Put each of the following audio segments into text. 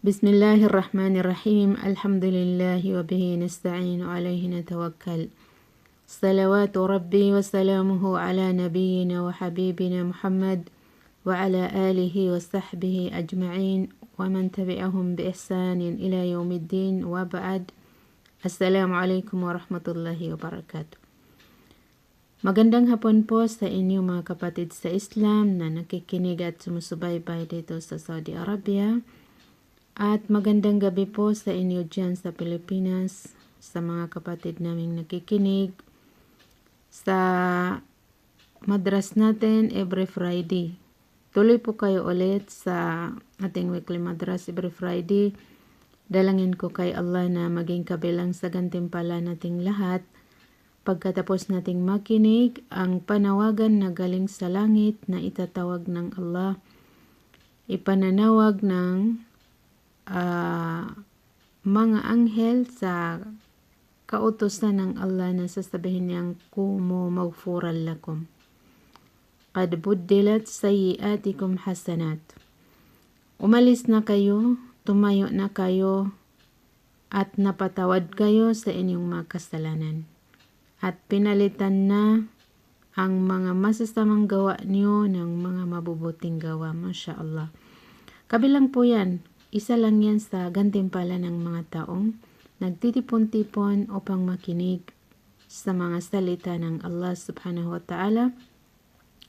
بسم الله الرحمن الرحيم الحمد لله وبه نستعين عليه نتوكل صلوات ربي وسلامه على نبينا وحبيبنا محمد وعلى آله وصحبه أجمعين ومن تبعهم بإحسان إلى يوم الدين وبعد السلام عليكم ورحمة الله وبركاته Magandang hapon po sa inyo mga kapatid sa Islam na nakikinig at sumusubaybay dito sa Saudi Arabia. At magandang gabi po sa inyo dyan sa Pilipinas, sa mga kapatid naming nakikinig, sa madras natin every Friday. Tuloy po kayo ulit sa ating weekly madras every Friday. Dalangin ko kay Allah na maging kabilang sa gantimpala nating lahat – Pagkatapos nating makinig ang panawagan na galing sa langit na itatawag ng Allah, ipananawag ng uh, mga anghel sa kautosan ng Allah na sasabihin niyang kumo magfural lakum. Qad buddilat sayiatikum hasanat. Umalis na kayo, tumayo na kayo, at napatawad kayo sa inyong mga kasalanan at pinalitan na ang mga masasamang gawa niyo ng mga mabubuting gawa. Masya Allah. Kabilang po yan, isa lang yan sa gantimpala ng mga taong nagtitipon-tipon upang makinig sa mga salita ng Allah subhanahu wa ta'ala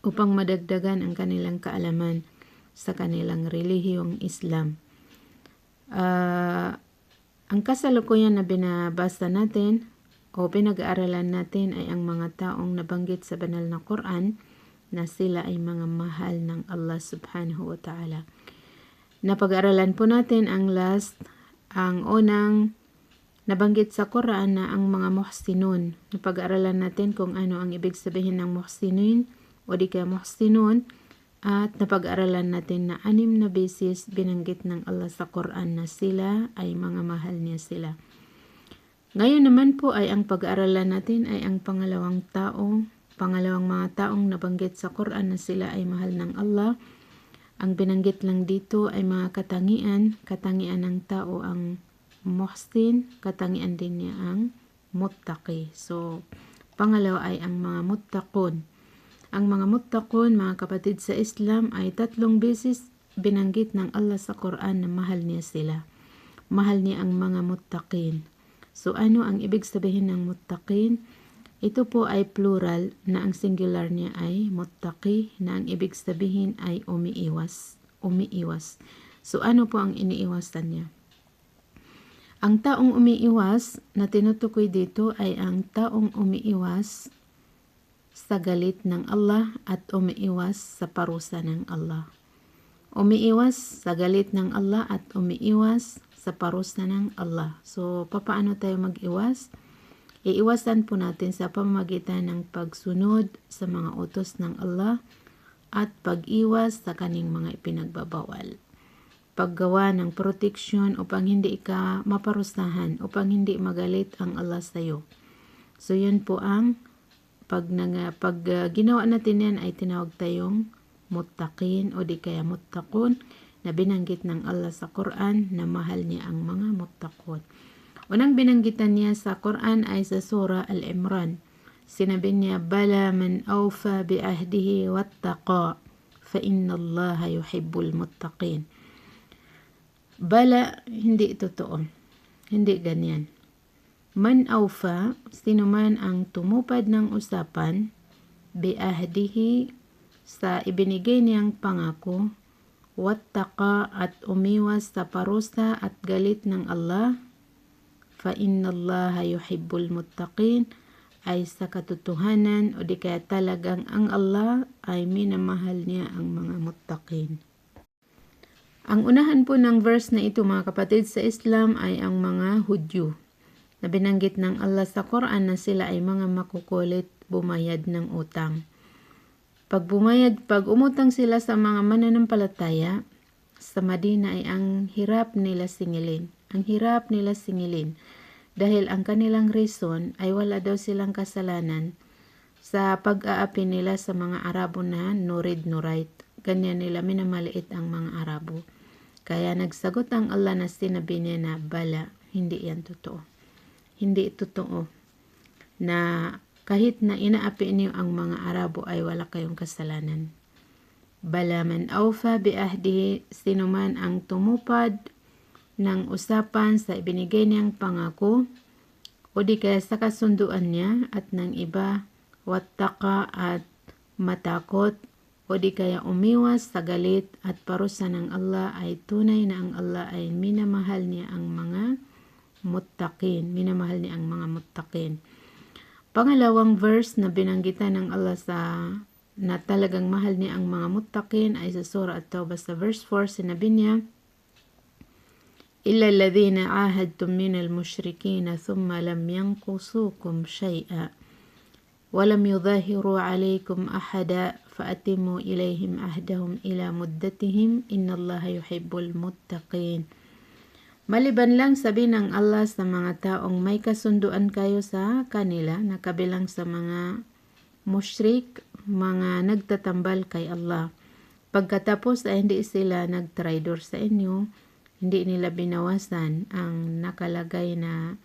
upang madagdagan ang kanilang kaalaman sa kanilang relihiyong Islam. Uh, ang kasalukuyan na binabasa natin o pinag-aaralan natin ay ang mga taong nabanggit sa banal na Quran na sila ay mga mahal ng Allah subhanahu wa ta'ala. Napag-aaralan po natin ang last, ang unang nabanggit sa Quran na ang mga muhsinun. Napag-aaralan natin kung ano ang ibig sabihin ng muhsinun o di kaya muhsinun at napag-aaralan natin na anim na beses binanggit ng Allah sa Quran na sila ay mga mahal niya sila. Ngayon naman po ay ang pag-aaralan natin ay ang pangalawang tao, pangalawang mga taong nabanggit sa Quran na sila ay mahal ng Allah. Ang binanggit lang dito ay mga katangian, katangian ng tao ang muhsin, katangian din niya ang muttaqi. So, pangalawa ay ang mga muttaqun. Ang mga muttaqun, mga kapatid sa Islam, ay tatlong beses binanggit ng Allah sa Quran na mahal niya sila. Mahal niya ang mga muttaqin. So ano ang ibig sabihin ng muttaqin? Ito po ay plural na ang singular niya ay muttaqi na ang ibig sabihin ay umiiwas. Umiiwas. So ano po ang iniiwasan niya? Ang taong umiiwas na tinutukoy dito ay ang taong umiiwas sa galit ng Allah at umiiwas sa parusa ng Allah. Umiiwas sa galit ng Allah at umiiwas sa parusa ng Allah. So, papaano tayo mag-iwas? Iiwasan po natin sa pamamagitan ng pagsunod sa mga utos ng Allah at pag-iwas sa kaning mga ipinagbabawal. Paggawa ng proteksyon upang hindi ka maparusahan, upang hindi magalit ang Allah sa iyo. So, yun po ang pag, nang, pag uh, ginawa natin yan ay tinawag tayong muttaqin o di kaya muttaqun na binanggit ng Allah sa Quran na mahal niya ang mga muttaqun. Unang binanggitan niya sa Quran ay sa Surah Al-Imran. Sinabi niya, Bala man awfa bi ahdihi wattaqa, fa inna Allah yuhibbul muttaqin. Bala, hindi totoo. Hindi ganyan. Man awfa, sino man ang tumupad ng usapan, bi ahdihi sa ibinigay niyang pangako, wattaqa at umiwas sa parusa at galit ng Allah, fa inna Allah yuhibbul muttaqin ay sa katotohanan o di kaya talagang ang Allah ay minamahal niya ang mga muttaqin. Ang unahan po ng verse na ito mga kapatid sa Islam ay ang mga Hudyo na binanggit ng Allah sa Quran na sila ay mga makukulit bumayad ng utang. Pag bumayad, pag umutang sila sa mga mananampalataya, sa Madina ay ang hirap nila singilin. Ang hirap nila singilin. Dahil ang kanilang reason ay wala daw silang kasalanan sa pag-aapi nila sa mga Arabo na no read no write. Ganyan nila minamaliit ang mga Arabo. Kaya nagsagot ang Allah na sinabi niya na bala, hindi yan totoo. Hindi totoo na kahit na inaapi niyo ang mga Arabo ay wala kayong kasalanan. Bala man awfa bi ahdihi, sino man ang tumupad ng usapan sa ibinigay niyang pangako, o di kaya sa kasunduan niya at ng iba, wattaka at matakot, o di kaya umiwas sa galit at parusa ng Allah ay tunay na ang Allah ay minamahal niya ang mga muttaqin. Minamahal niya ang mga muttaqin. Pangalawang verse na binanggitan ng Allah sa na talagang mahal niya ang mga muttaqin ay sa Surah At-Tawbah sa verse 4 sinabi niya إلا الذين عاهدتم من المشركين ثم لم ينقصوكم شيئا ولم يظاهروا عليكم أحدا فأتموا إليهم عهدهم إلى مدتهم إن الله يحب المتقين Maliban lang sabi ng Allah sa mga taong may kasunduan kayo sa kanila na kabilang sa mga mushrik, mga nagtatambal kay Allah. Pagkatapos ay hindi sila nagtraidor sa inyo, hindi nila binawasan ang nakalagay na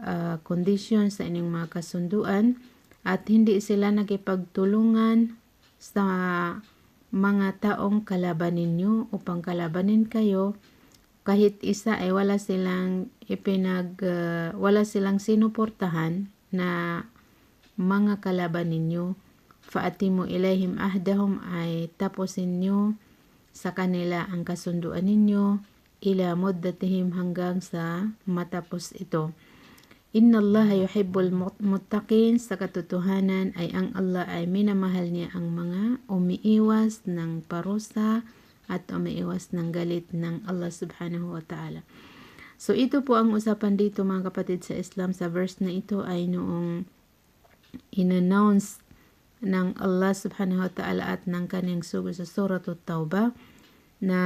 uh, kondisyon sa inyong mga kasunduan at hindi sila nagipagtulungan sa mga taong kalaban ninyo upang kalabanin kayo. Kahit isa ay wala silang ipinag uh, wala silang sinuportahan na mga kalaban ninyo faatimu ilaihim ahdahum ay tapusin nyo sa kanila ang kasunduan ninyo ila muddatihim hanggang sa matapos ito. Inna Allah yuhibbul muttaqin sa katotohanan ay ang Allah ay minamahal niya ang mga umiiwas ng parusa at umiiwas ng galit ng Allah subhanahu wa ta'ala. So ito po ang usapan dito mga kapatid sa Islam sa verse na ito ay noong inannounce ng Allah subhanahu wa ta'ala at ng kanyang sugo sa Surah At-Tawbah na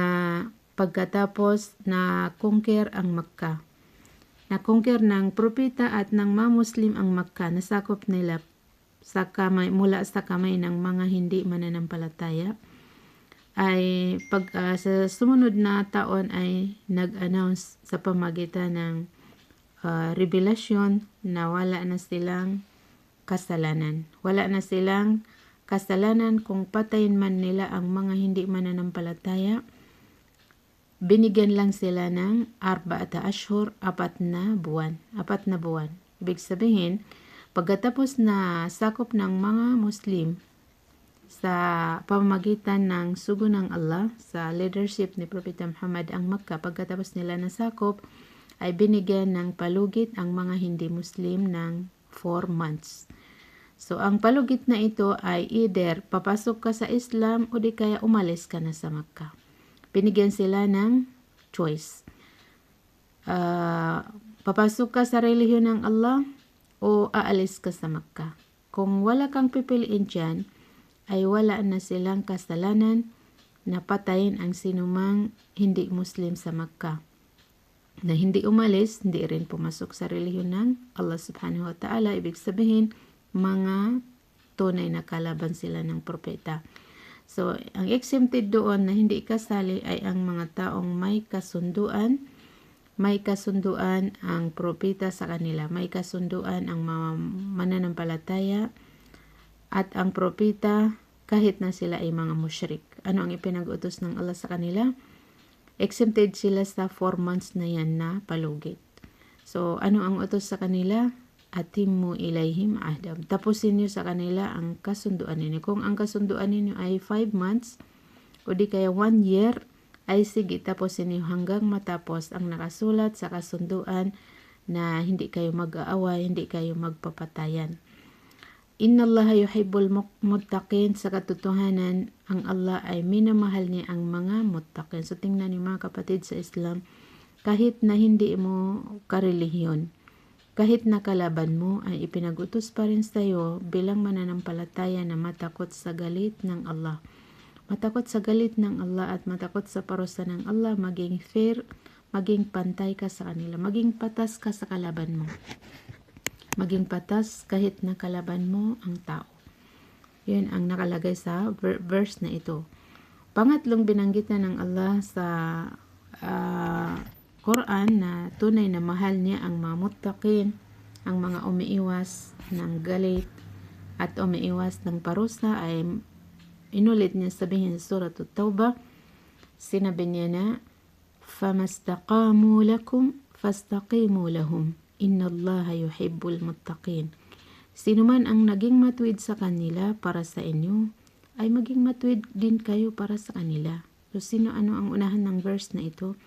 pagkatapos na conquer ang Makkah. Na conquer ng propeta at ng mga Muslim ang Makkah, nasakop nila sa kamay, mula sa kamay ng mga hindi mananampalataya ay pag uh, sa sumunod na taon ay nag-announce sa pamagitan ng uh, revelasyon na wala na silang kasalanan. Wala na silang kasalanan kung patayin man nila ang mga hindi mananampalataya. Binigyan lang sila ng arba'ata ashur, apat na buwan. Apat na buwan. Ibig sabihin, pagkatapos na sakop ng mga Muslim sa pamamagitan ng sugo ng Allah sa leadership ni Propeta Muhammad ang Makkah pagkatapos nila nasakop ay binigyan ng palugit ang mga hindi Muslim ng 4 months. So ang palugit na ito ay either papasok ka sa Islam o di kaya umalis ka na sa Makkah. Binigyan sila ng choice. Uh, papasok ka sa relihiyon ng Allah o aalis ka sa Makkah. Kung wala kang pipiliin dyan, ay wala na silang kasalanan na patayin ang sinumang hindi Muslim sa Makkah. Na hindi umalis, hindi rin pumasok sa relihiyon ng Allah subhanahu wa ta'ala. Ibig sabihin, mga tunay na kalaban sila ng propeta. So, ang exempted doon na hindi kasali ay ang mga taong may kasunduan, may kasunduan ang propeta sa kanila, may kasunduan ang mga mananampalataya, at ang propeta kahit na sila ay mga mushrik. Ano ang ipinag-utos ng Allah sa kanila? Exempted sila sa 4 months na yan na palugit. So, ano ang utos sa kanila? Atimmu ilayhim ahdam. Tapusin niyo sa kanila ang kasunduan ninyo. Kung ang kasunduan ninyo ay 5 months, o di kaya 1 year, ay sige, tapusin niyo hanggang matapos ang nakasulat sa kasunduan na hindi kayo mag-aaway, hindi kayo magpapatayan. Inna Allah yuhibbul muttaqin sa katotohanan ang Allah ay minamahal niya ang mga muttaqin. So tingnan niyo mga kapatid sa Islam, kahit na hindi mo karelihiyon, kahit na kalaban mo ay ipinagutos pa rin sa iyo bilang mananampalataya na matakot sa galit ng Allah. Matakot sa galit ng Allah at matakot sa parusa ng Allah, maging fair, maging pantay ka sa kanila, maging patas ka sa kalaban mo maging patas kahit nakalaban mo ang tao. Yun ang nakalagay sa verse na ito. Pangatlong binanggit na ng Allah sa ah, Quran na tunay na mahal niya ang mga muttaqin, ang mga umiiwas ng galit at umiiwas ng parusa ay inulit niya sabihin sa Surah At-Tawbah, sinabi niya na, فَمَسْتَقَامُوا لَكُمْ فَاسْتَقِيمُوا لَهُمْ إِنَّ اللَّهَ يُحِبُّ الْمُتَّقِينَ Sino man ang naging matuwid sa kanila para sa inyo, ay maging matuwid din kayo para sa kanila. So, sino ano ang unahan ng verse na ito?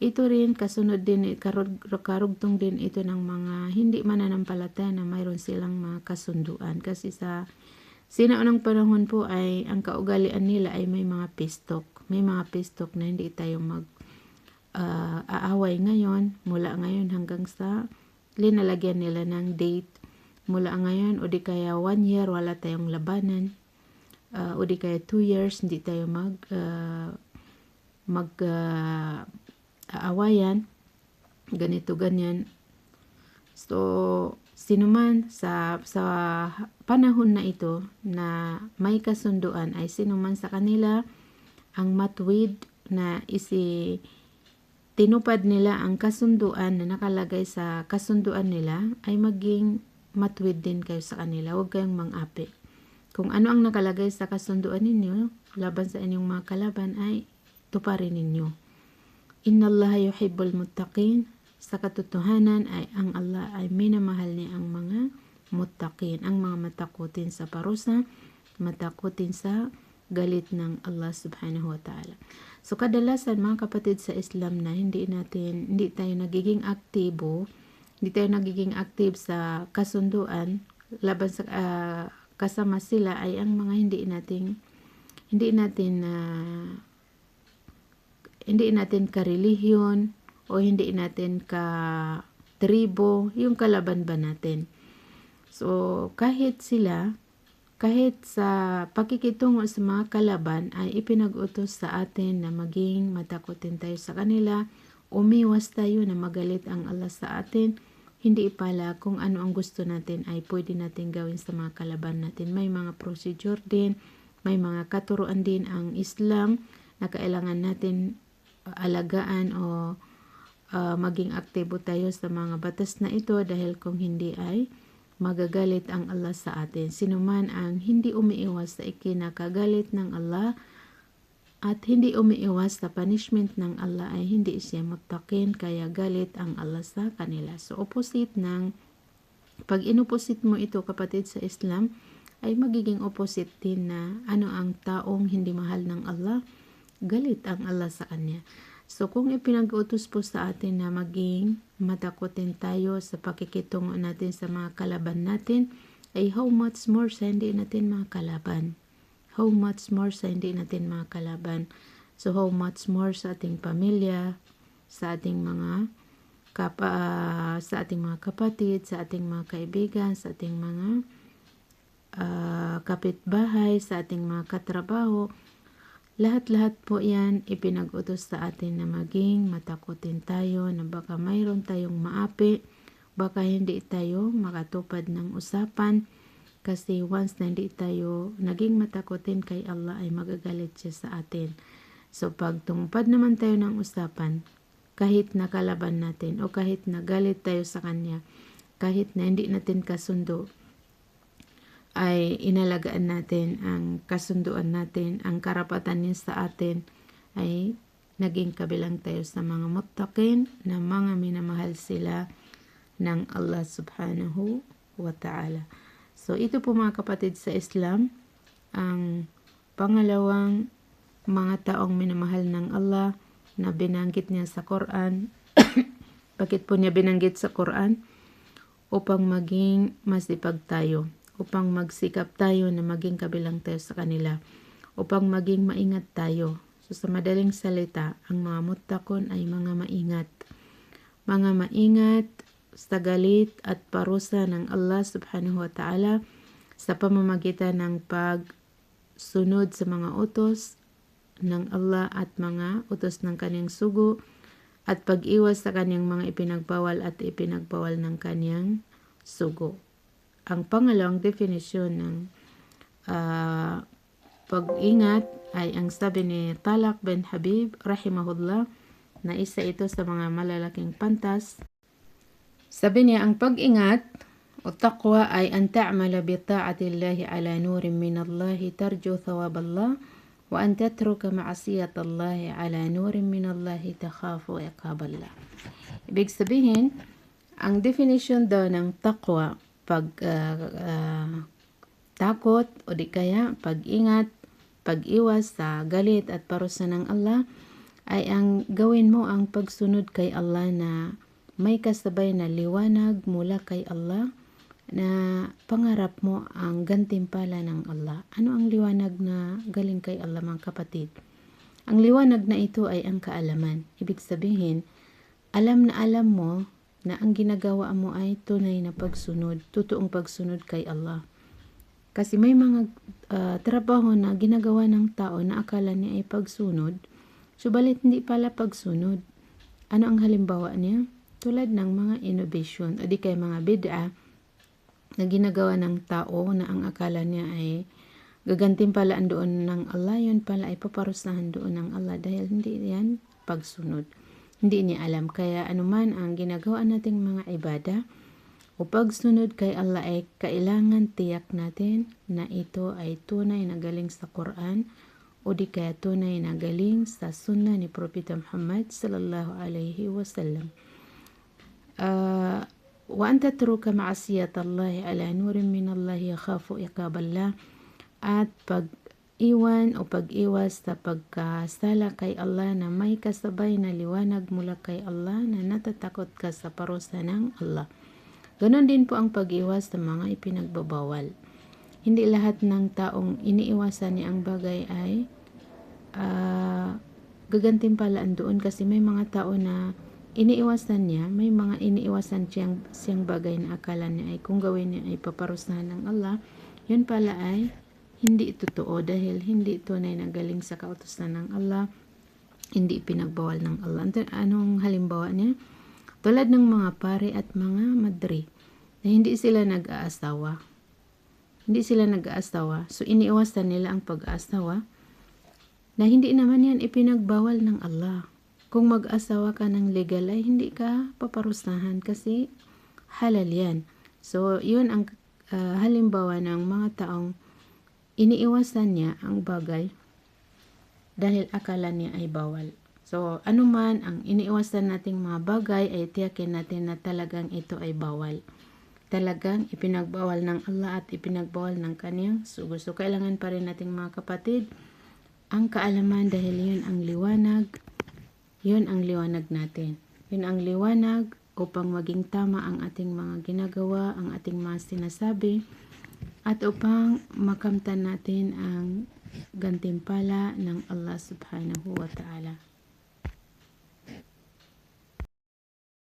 Ito rin, kasunod din, karug, karugtong din ito ng mga hindi mananampalataya na mayroon silang mga kasunduan. Kasi sa sinaunang panahon po ay ang kaugalian nila ay may mga pistok. May mga pistok na hindi tayo mag ah, aaway ngayon, mula ngayon hanggang sa linalagyan nila ng date mula ngayon o di kaya one year wala tayong labanan uh, o di kaya two years hindi tayo mag uh, mag uh, aawayan ganito ganyan so sino man sa sa panahon na ito na may kasunduan ay sino man sa kanila ang matwid na isi tinupad nila ang kasunduan na nakalagay sa kasunduan nila ay maging matwid din kayo sa kanila. Huwag kayong mang-api. Kung ano ang nakalagay sa kasunduan ninyo, laban sa inyong mga kalaban ay tuparin ninyo. Inna Allah yuhibbul muttaqin. Sa katotohanan ay ang Allah ay minamahal niya ang mga muttaqin, ang mga matakutin sa parusa, matakutin sa galit ng Allah subhanahu wa ta'ala. So kadalasan mga kapatid sa Islam na hindi natin, hindi tayo nagiging aktibo hindi tayo nagiging active sa kasunduan laban sa uh, kasama sila ay ang mga hindi nating hindi natin uh, hindi natin ka-relihiyon o hindi natin ka tribo, yung kalaban ba natin. So, kahit sila, kahit sa pakikitungo sa mga kalaban ay ipinag-utos sa atin na maging matakotin tayo sa kanila, umiwas tayo na magalit ang Allah sa atin, hindi pala kung ano ang gusto natin ay pwede natin gawin sa mga kalaban natin. May mga procedure din, may mga katuruan din ang Islam na kailangan natin alagaan o uh, maging aktibo tayo sa mga batas na ito dahil kung hindi ay magagalit ang Allah sa atin. Sino man ang hindi umiiwas sa ikinakagalit ng Allah at hindi umiiwas sa punishment ng Allah ay hindi siya mutakin kaya galit ang Allah sa kanila. So opposite ng pag inuposit mo ito kapatid sa Islam ay magiging opposite din na ano ang taong hindi mahal ng Allah, galit ang Allah sa kanya. So kung ipinag-utos po sa atin na maging matakotin tayo sa pakikitungo natin sa mga kalaban natin, ay how much more sa hindi natin mga kalaban how much more sa hindi natin mga kalaban. So how much more sa ating pamilya, sa ating mga kapa, uh, sa ating mga kapatid, sa ating mga kaibigan, sa ating mga uh, kapitbahay, sa ating mga katrabaho. Lahat-lahat po yan ipinag-utos sa atin na maging matakotin tayo na baka mayroon tayong maapi, baka hindi tayo makatupad ng usapan, kasi once na hindi tayo naging matakotin kay Allah ay magagalit siya sa atin. So pag tungpad naman tayo ng usapan, kahit nakalaban natin o kahit nagalit tayo sa Kanya, kahit na hindi natin kasundo, ay inalagaan natin ang kasunduan natin, ang karapatan niya sa atin, ay naging kabilang tayo sa mga muttaqin na mga minamahal sila ng Allah subhanahu wa ta'ala. So, ito po mga kapatid sa Islam, ang pangalawang mga taong minamahal ng Allah na binanggit niya sa Quran. Bakit po niya binanggit sa Quran? Upang maging masipag tayo. Upang magsikap tayo na maging kabilang tayo sa kanila. Upang maging maingat tayo. So, sa madaling salita, ang mga mutakon ay mga maingat. Mga maingat sa galit at parusa ng Allah subhanahu wa ta'ala sa pamamagitan ng pagsunod sa mga utos ng Allah at mga utos ng kanyang sugo at pag-iwas sa kanyang mga ipinagbawal at ipinagbawal ng kanyang sugo. Ang pangalawang definisyon ng uh, pag-ingat ay ang sabi ni Talak bin Habib rahimahullah na isa ito sa mga malalaking pantas. Sabi niya, ang pag-ingat o taqwa ay an ta'mala bi ta'atillahi ala nurin min Allah tarju thawab Allah wa an tatruka ma'asiyat Allah ala nurin min Allah takhafu iqab Allah. Ibig sabihin, ang definition daw ng taqwa, pag ah, ah, takot o di kaya pag-ingat, pag-iwas sa galit at parusa ng Allah ay ang gawin mo ang pagsunod kay Allah na may kasabay na liwanag mula kay Allah na pangarap mo ang gantimpala ng Allah. Ano ang liwanag na galing kay Allah mga kapatid? Ang liwanag na ito ay ang kaalaman. Ibig sabihin, alam na alam mo na ang ginagawa mo ay tunay na pagsunod, totoong pagsunod kay Allah. Kasi may mga ah, trabaho na ginagawa ng tao na akala niya ay pagsunod, subalit hindi pala pagsunod. Ano ang halimbawa niya? Tulad ng mga innovation o di kay mga bid'a na ginagawa ng tao na ang akala niya ay gagantimpalaan doon ng Allah, yun pala ay paparusahan doon ng Allah dahil hindi yan pagsunod. Hindi niya alam. Kaya anuman ang ginagawa nating mga ibada o pagsunod kay Allah ay kailangan tiyak natin na ito ay tunay na galing sa Quran o di kaya tunay na galing sa sunnah ni Propeta Muhammad sallallahu alaihi wasallam. آه وأن تترك معصية الله على نور من الله يخاف عقاب الله at pag-iwan o pag-iwas sa pagkasala kay Allah na may kasabay na liwanag mula kay Allah na natatakot ka sa parusa ng Allah. Ganon din po ang pag-iwas sa mga ipinagbabawal. Hindi lahat ng taong iniiwasan niya ang bagay ay ah, gagantimpalaan doon kasi may mga tao na iniiwasan niya, may mga iniiwasan siyang, siyang bagay na akala niya ay kung gawin niya ay paparusahan ng Allah, yun pala ay hindi totoo dahil hindi tunay na galing sa kautosan ng Allah, hindi pinagbawal ng Allah. Ito, anong halimbawa niya? Tulad ng mga pare at mga madre na hindi sila nag-aasawa. Hindi sila nag-aasawa. So, iniiwasan nila ang pag-aasawa na hindi naman yan ipinagbawal ng Allah. Kung mag-asawa ka ng legal ay hindi ka paparusahan kasi halal yan. So, yun ang ah, halimbawa ng mga taong iniiwasan niya ang bagay dahil akala niya ay bawal. So, anuman ang iniiwasan nating mga bagay ay tiyakin natin na talagang ito ay bawal. Talagang ipinagbawal ng Allah at ipinagbawal ng kaniyang sugo. So, kailangan pa rin nating mga kapatid ang kaalaman dahil yun ang liwanag, yun ang liwanag natin. Yun ang liwanag upang maging tama ang ating mga ginagawa, ang ating mga sinasabi, at upang makamtan natin ang gantimpala ng Allah subhanahu wa ta'ala.